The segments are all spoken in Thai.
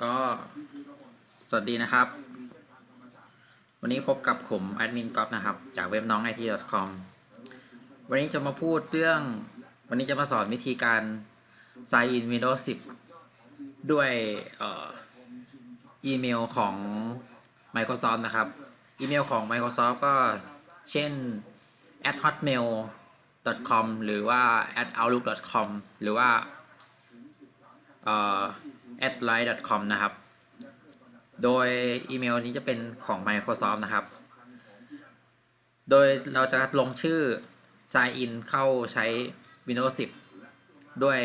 ก็สวัสดีนะครับ วันนี้พบกับผมแอดมินก๊อฟนะครับ จากเว็บน้อง it com วันนี้จะมาพูดเรื่อง วันนี้จะมาสอนวิธีการ sign in Windows 10 ด้วยอีเมลของ Microsoft นะครับ อีเมลของ Microsoft ก็เช่น at hotmail com หรือว่า at outlook com หรือว่า at line com นะครับ โดยอีเมลนี้จะเป็นของ Microsoft นะครับ โดยเราจะลงชื่อ sign in เข้าใช้ Windows 10 ด้วย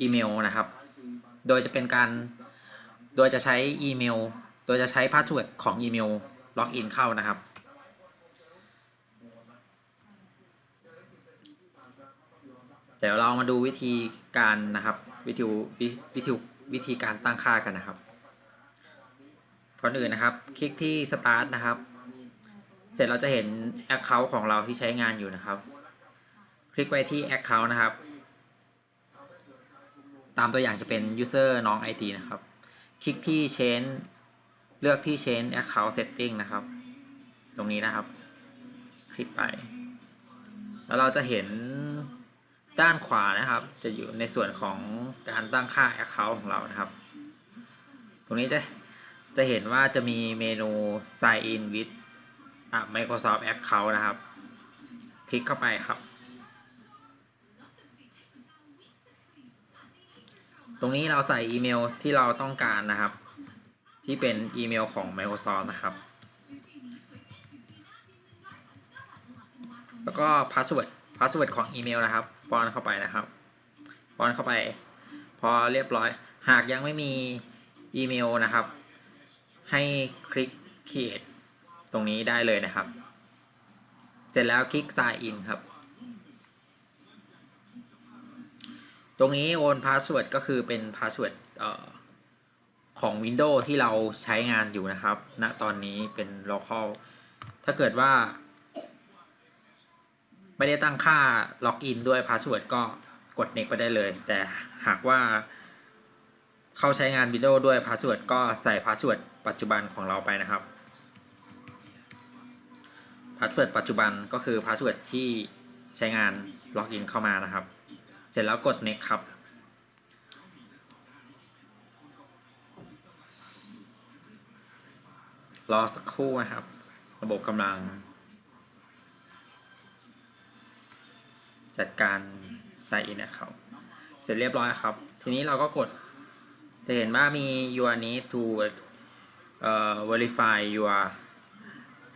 อีเมลนะครับ โดยจะเป็นการ โดยจะใช้อีเมล โดยจะใช้พาสเวิร์ดของอีเมลล็อกอินเข้านะครับ เดี๋ยวเรามาดูวิธีการนะครับ วิธีวิธีวิธีการตั้งค่ากันนะครับก่อนอื่นนะครับ คลิกที่ start นะครับ เสร็จเราจะเห็น account ของเราที่ใช้งานอยู่นะครับ คลิกไปที่ account นะครับ ตามตัวอย่างจะเป็น user น้อง ID นะครับ คลิกที่ change เลือกที่ change account setting นะครับ ตรงนี้นะครับ คลิกไป แล้วเราจะเห็น ด้านขวานะครับ จะอยู่ในส่วนของการตั้งค่า Account ของเรานะครับ ตรงนี้จะจะเห็นว่าจะมีเมนู Sign in with Microsoft Account นะครับ คลิกเข้าไปครับ ตรงนี้เราใส่อีเมลที่เราต้องการนะครับ ที่เป็นอีเมลของ Microsoft นะครับ แล้วก็ password password ของอีเมลนะครับป้อนเข้าไปนะครับป้อนเข้าไป พอเรียบร้อย หากยังไม่มีอีเมลนะครับ ให้คลิก create ตรงนี้ได้เลยนะครับ เสร็จแล้วคลิก sign in ครับ ตรงนี้โอน password ก็คือเป็น password เอ่อของ Windows ที่เราใช้งานอยู่นะครับ ณ ตอนนี้เป็น local ถ้าเกิดว่า ไม่ได้ตั้งค่าล็อกอินด้วยพาสเวิร์ดก็กด next ไปได้เลย แต่หากว่าเข้าใช้งาน Windows ด้วยพาสเวิร์ดก็ใส่พาสเวิร์ดปัจจุบันของเราไปนะครับพาสเวิร์ดปัจจุบันก็คือพาสเวิร์ดที่ใช้งานล็อกอินเข้ามานะครับ เสร็จแล้วกด next ครับ รอสักครู่นะครับ ระบบกำลัง จัดการ sign in เนี่ยครับเสร็จเรียบร้อยครับ ทีนี้เราก็กด จะเห็นว่ามี your need to uh, verify your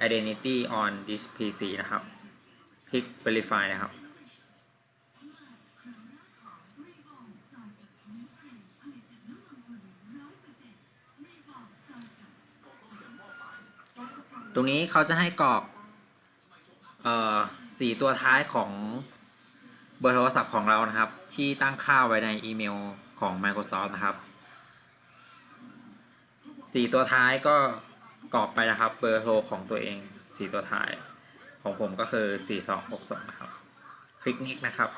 identity on this PC นะครับ คลิก verify นะครับ ตรงนี้เขาจะให้กรอก เอ่อสีตัวท้ายของ เบอร์โทรศัพท์ของเรานะครับ ที่ตั้งค่าไว้ในอีเมลของ Microsoft นะครับสีตัวท้ายก็กรอกไปนะครับ เบอร์โทรของตัวเองสีตัวท้าย ของผมก็คือ 4262 นะครับ คลิกนิกนะครับ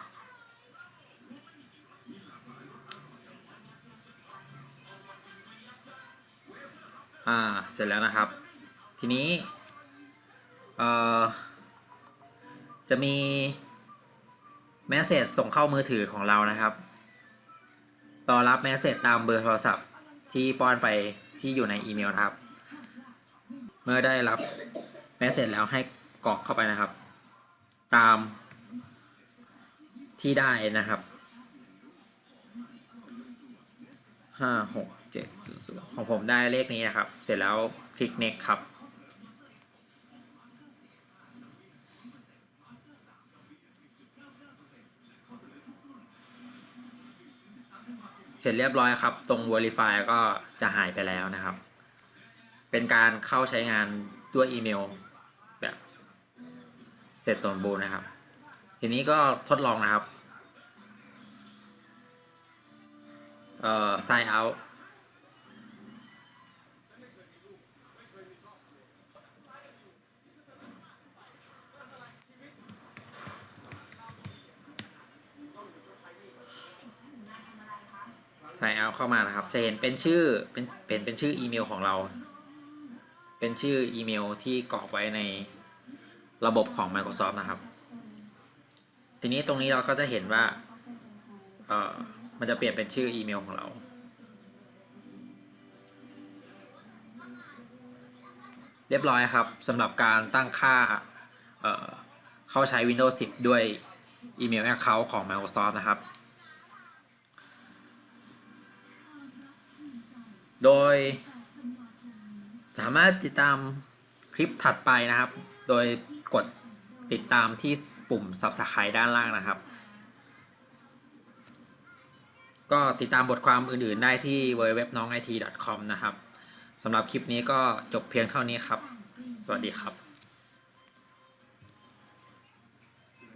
อ่าเสร็จแล้วนะครับ ทีนี้เอ่อจะมี แมสเซจส่งเข้ามือถือของเรานะครับ รอรับแมสเซจตามเบอร์โทรศัพท์ที่ป้อนไปที่อยู่ในอีเมลนะครับ เมื่อได้รับแมสเซจแล้วให้กรอกเข้าไปนะครับ ตามที่ได้นะครับห้าหกเจ็ดศูนย์ศูนย์ของผมได้เลขนี้นะครับ เสร็จแล้วคลิก next ครับ สร็จเรียบร้อยครับ ตรง Verify ก็จะหายไปแล้วนะครับ เป็นการเข้าใช้งานด้วยอีเมล แบบเสร็จสมบูรณ์นะครับ ทีนี้ก็ทดลองนะครับ เอ่อ sign out sign out เข้ามานะครับ จะเห็นเป็นชื่อเป็นเป็นเป็นชื่ออีเมลของเรา เป็นชื่ออีเมลที่กรอกไว้ในระบบของ Microsoft นะครับ ทีนี้ตรงนี้เราก็จะเห็นว่าเออมันจะเปลี่ยนเป็นชื่ออีเมลของเรา เรียบร้อยครับสำหรับการตั้งค่าเเข้าใช้ Windows 10 ด้วยอีเมล Account ของ Microsoft นะครับ โดย สามารถติดตามคลิปถัดไปนะครับ โดยกดติดตามที่ปุ่ม Subscribe ด้านล่างนะครับ ก็ติดตามบทความอื่น ๆ ได้ที่ www.nongit.com นะครับสำหรับคลิปนี้ก็จบเพียงเท่านี้ครับ สวัสดีครับ